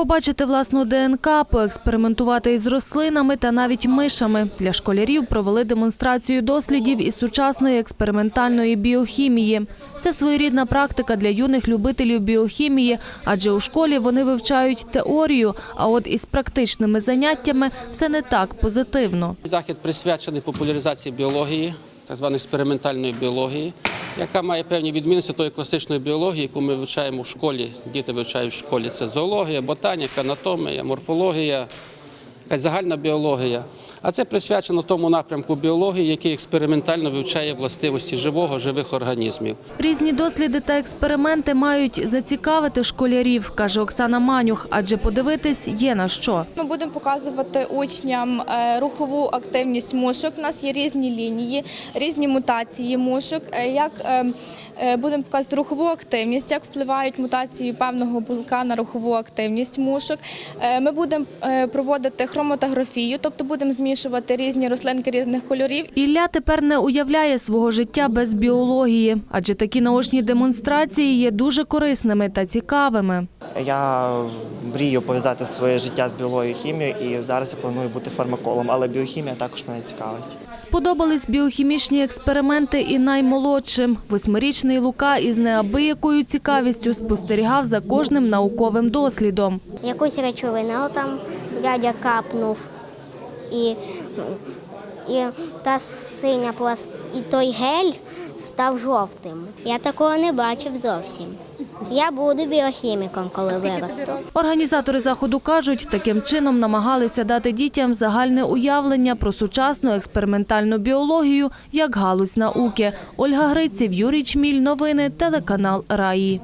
Побачити власну ДНК, поекспериментувати із рослинами та навіть мишами. Для школярів провели демонстрацію дослідів із сучасної експериментальної біохімії. Це своєрідна практика для юних любителів біохімії, адже у школі вони вивчають теорію, а от із практичними заняттями все не так позитивно. Захід присвячений популяризації біології, так званої експериментальної біології, яка має певні відмінності тої класичної біології, яку ми вивчаємо в школі. Діти вивчають в школі. Це зоологія, ботаніка, анатомія, морфологія, якась загальна біологія. А це присвячено тому напрямку біології, який експериментально вивчає властивості живого, живих організмів. Різні досліди та експерименти мають зацікавити школярів, каже Оксана Манюх, адже подивитись є на що. Ми будемо показувати учням е, рухову активність мушок. У нас є різні лінії, різні мутації мушок. Е, Як е, будемо показувати рухову активність, як впливають мутації певного білка на рухову активність мушок. Ми будемо проводити хроматографію, тобто будемо змішувати різні рослинки різних кольорів Ілля тепер не уявляє свого життя без біології, адже такі наочні демонстрації є дуже корисними та цікавими. Я мрію пов'язати своє життя з біологією хімією, і зараз я планую бути фармаколом, але біохімія також мене цікавить. Сподобались біохімічні експерименти і наймолодшим. Восьмирічний Лука із неабиякою цікавістю спостерігав за кожним науковим дослідом. якусь речовину там дядя капнув, і, і та синя пласт, і той гель став жовтим. Я такого не бачив зовсім. Я буду біохіміком, коли виросту. Організатори заходу кажуть, таким чином намагалися дати дітям загальне уявлення про сучасну експериментальну біологію як галузь науки. Ольга Гриців, Юрій Чміль. Новини. Телеканал Раї.